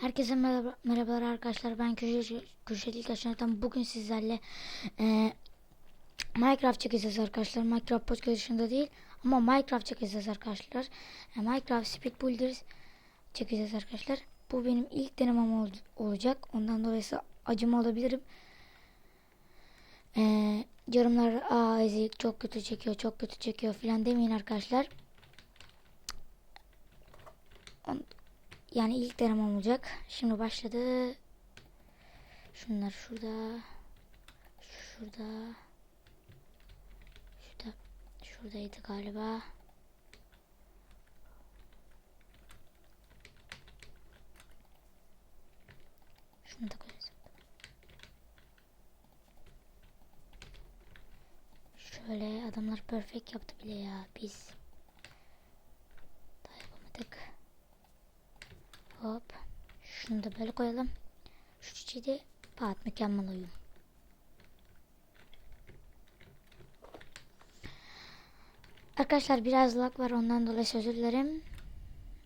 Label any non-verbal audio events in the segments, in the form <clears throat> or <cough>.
Herkese merhaba, merhabalar arkadaşlar. Ben Köşe Köşeli Kaşan'dan bugün sizlerle e, Minecraft çekeceğiz arkadaşlar. Minecraft podcast dışında değil ama Minecraft çekeceğiz arkadaşlar. E, Minecraft Speed Builders çekeceğiz arkadaşlar. Bu benim ilk denemem ol- olacak. Ondan dolayı acıma olabilirim. E, yorumlar aa ezik çok kötü çekiyor çok kötü çekiyor filan demeyin arkadaşlar. Yani ilk denemem olacak. Şimdi başladı. Şunlar şurada. Şurada. Şurada. Şuradaydı galiba. Şunu da koyacağız. Şöyle adamlar perfect yaptı bile ya. Biz daha yapamadık. Hop. Şunu da böyle koyalım. Şu çiçeği de pat mükemmel uyum. Arkadaşlar biraz lag var ondan dolayı özür dilerim.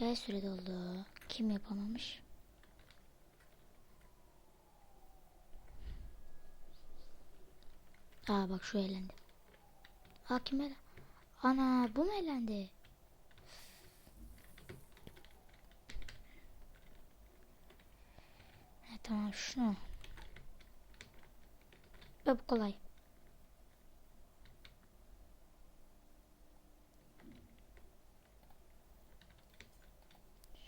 Ve süre doldu. Kim yapamamış? Aa bak şu elendi. Aa kim elendi? Ana bu mu elendi? He, tamam şunu. Ve bu kolay.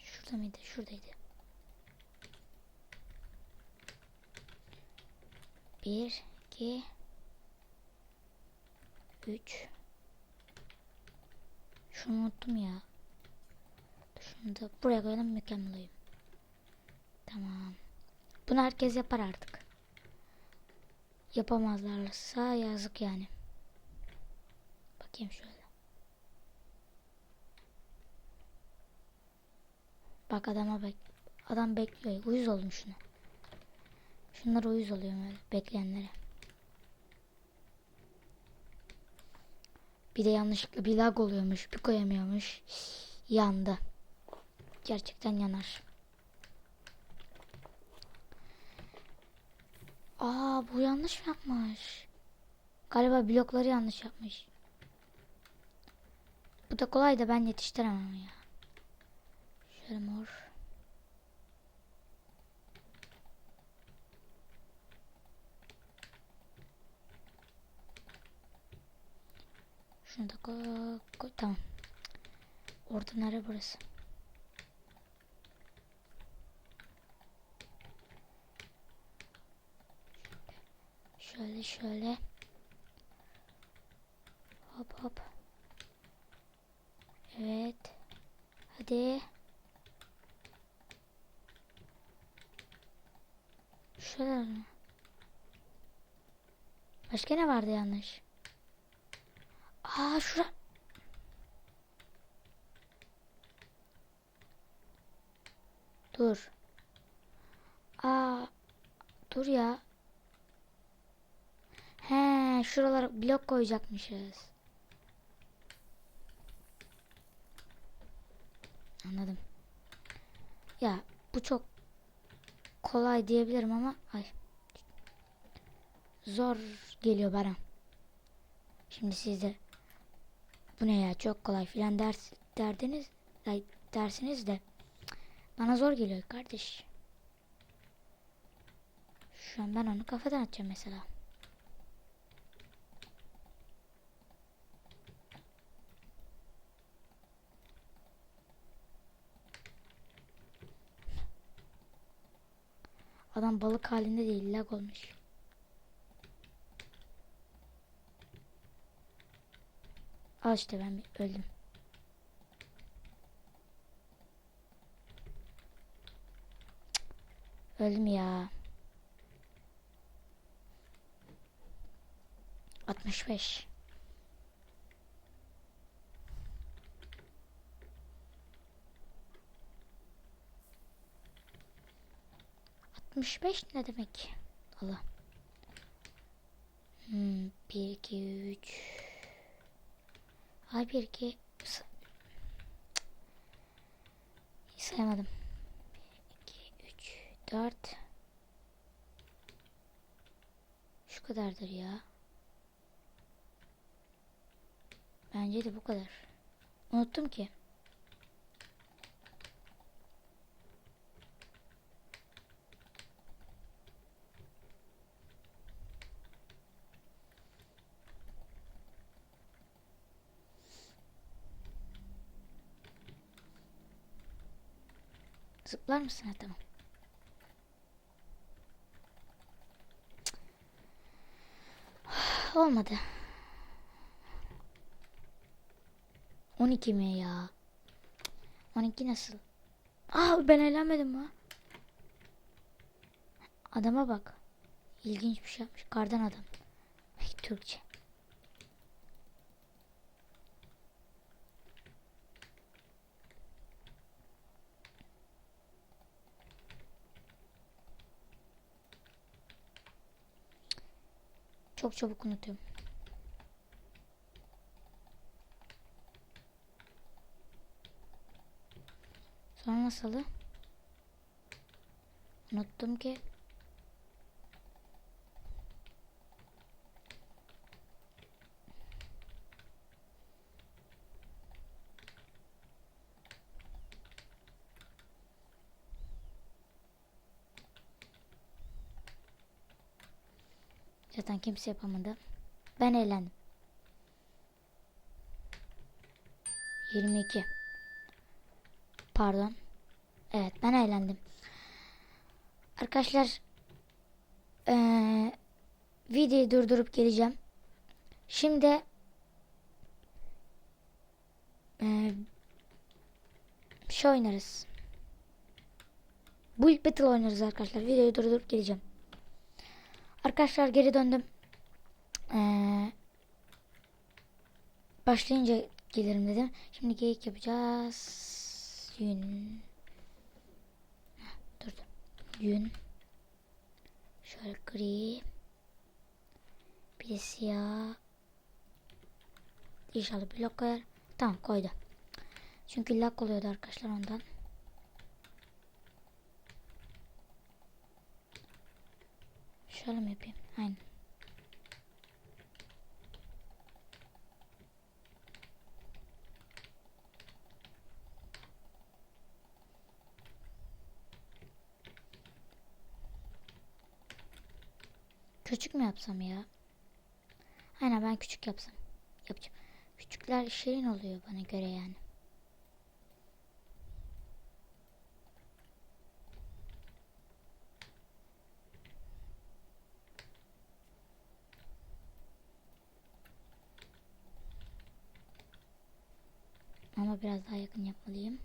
Şurada mıydı? Şuradaydı. Bir, iki, üç. Şunu unuttum ya. Şunu da buraya koyalım mükemmel uyum. Tamam. Bunu herkes yapar artık. Yapamazlarsa yazık yani. Bakayım şöyle. Bak adama bek. Adam bekliyor. Uyuz oldum şuna. Şunlar uyuz oluyor böyle bekleyenlere. Bir de yanlışlıkla bir lag oluyormuş. Bir koyamıyormuş. Yandı. Gerçekten yanar. Aa bu yanlış yapmış. Galiba blokları yanlış yapmış. Bu da kolay da ben yetiştiremem ya. Şöyle mor. Şunu da koy, koy. Tamam. Orta nere burası? Şöyle şöyle. Hop hop. Evet. Hadi. Şöyle mi? Başka ne vardı yanlış? Aa şura. Dur. Aa dur ya. He, şuralara blok koyacakmışız. Anladım. Ya bu çok kolay diyebilirim ama ay. Zor geliyor bana. Şimdi siz de bu ne ya çok kolay filan ders derdiniz dersiniz de bana zor geliyor kardeş. Şu an ben onu kafadan atacağım mesela. Adam balık halinde değil lag olmuş. Al işte ben öldüm. Cık, Öldüm ya. 65. Altmış beş ne demek? Allah. Hmm, bir, iki, üç. Ay bir, iki. Sa- Cık. Sayamadım. 2, 3, 4 Şu kadardır ya. Bence de bu kadar. Unuttum ki. Zıplar mısın? Ha, tamam. Olmadı. 12 mi ya? 12 nasıl? Aa ben eğlenmedim mi? Adama bak. İlginç bir şey yapmış. Kardan adam. Türkçe. Çok çabuk unutuyorum. Sonra nasıldı? Unuttum ki. Zaten kimse yapamadı. Ben eğlendim. 22. Pardon. Evet ben eğlendim. Arkadaşlar eee videoyu durdurup geleceğim. Şimdi eee şey oynarız. Build Battle oynarız arkadaşlar. Videoyu durdurup geleceğim. Arkadaşlar geri döndüm. Eee başlayınca gelirim dedim. Şimdi geyik yapacağız. Yün. Dur. Yün. Şöyle gri. Bir de siyah. İnşallah blok koyar. Tamam koydu. Çünkü lak oluyordu arkadaşlar ondan. Şöyle mi yapayım? Aynen. Küçük mü yapsam ya? Aynen ben küçük yapsam. Yapacağım. Küçükler şirin oluyor bana göre yani. Biraz daha yakın yapmalıyım.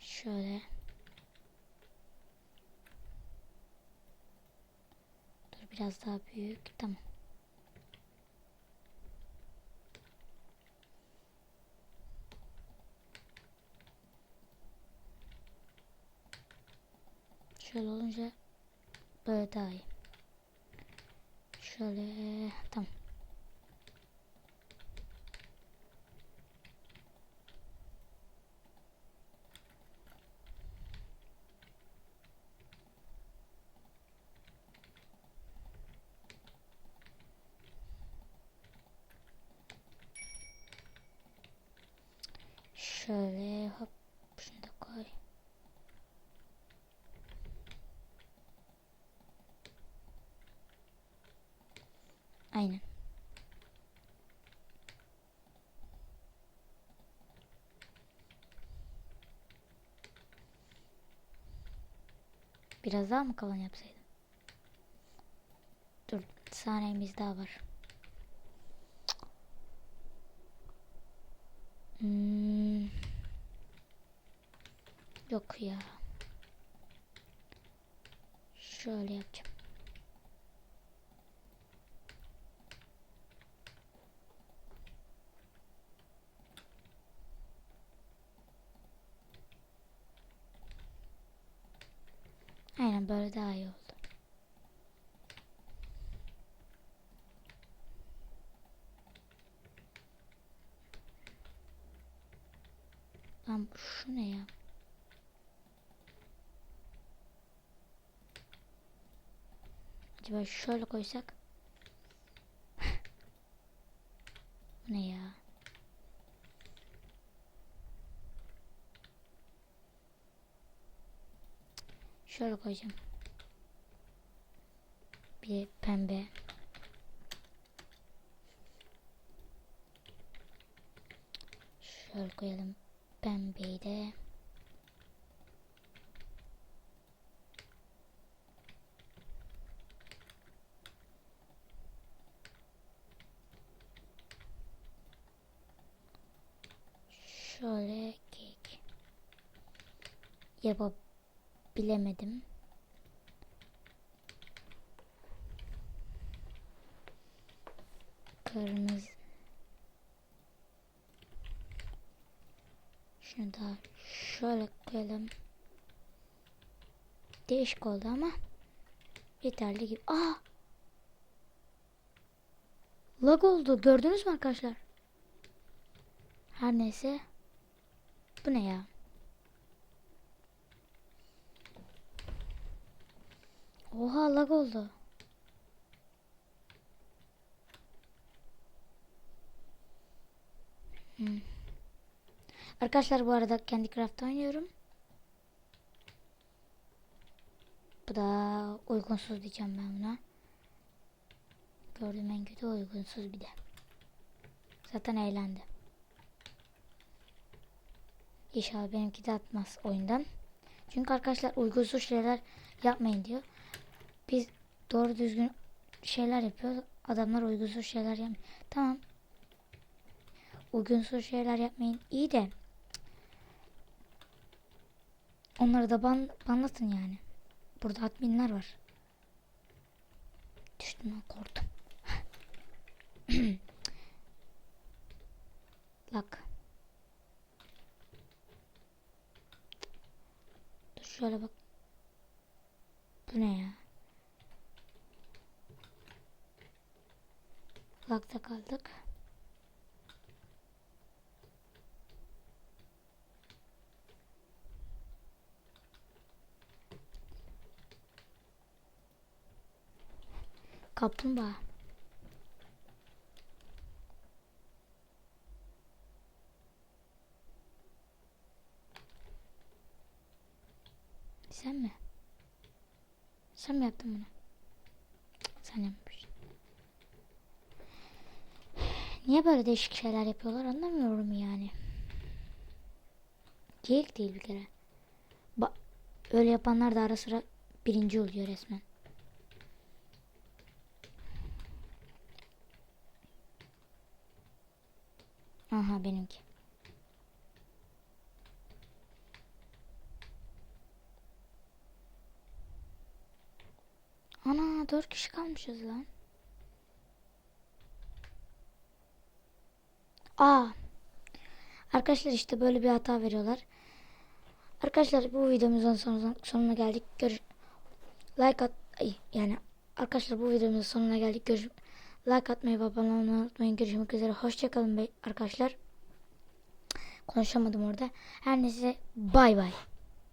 Şöyle. Dur biraz daha büyük. Tamam. Şöyle olunca böyle daha iyi. Şöyle tamam. Şöyle hop şunu da koy. Aynen. Biraz daha mı kalın yapsaydım? Dur, saniyemiz daha var. Hmm. Yok ya. Şöyle yapacağım. Aynen böyle daha iyi oldu. Lan şu ne ya? Acaba şöyle koysak? <laughs> Ne ya? Şöyle koyacağım. Bir pembe. Şöyle koyalım. Pembeyi de. Şöyle kek. Yapabilemedim. Kırmızı. Şunu da şöyle koyalım. Değişik oldu ama yeterli gibi. Aa! Lag oldu. Gördünüz mü arkadaşlar? Her neyse. Bu ne ya? Oha lag oldu. Hmm. Arkadaşlar bu arada kendi craft oynuyorum. Bu da uygunsuz diyeceğim ben buna. Gördüğüm en kötü uygunsuz bir de. Zaten eğlendi. İnşallah benimki de atmaz oyundan. Çünkü arkadaşlar uygunsuz şeyler yapmayın diyor. Biz doğru düzgün şeyler yapıyoruz. Adamlar uygunsuz şeyler yapmıyor. Tamam. Uygunsuz şeyler yapmayın. İyi de onları da ban, banlatın yani. Burada adminler var. Düştüm lan korktum. <clears throat> Bak. Dur şöyle bak. Bu ne ya? Lagda kaldık. Kaplumbağa. Sen mi? Sen mi yaptın bunu? Sen yapmışsın. Niye böyle değişik şeyler yapıyorlar anlamıyorum yani. Geyik değil bir kere. Ba öyle yapanlar da ara sıra birinci oluyor resmen. Aha benimki. Ana dört kişi kalmışız lan. Aa. Arkadaşlar işte böyle bir hata veriyorlar. Arkadaşlar bu videomuzun sonuna, sonuna geldik. Görüş like at ay, yani arkadaşlar bu videomuzun sonuna geldik. Görüş like atmayı ve abone olmayı unutmayın. Görüşmek üzere. Hoşçakalın arkadaşlar. Konuşamadım orada. Her neyse bay bay.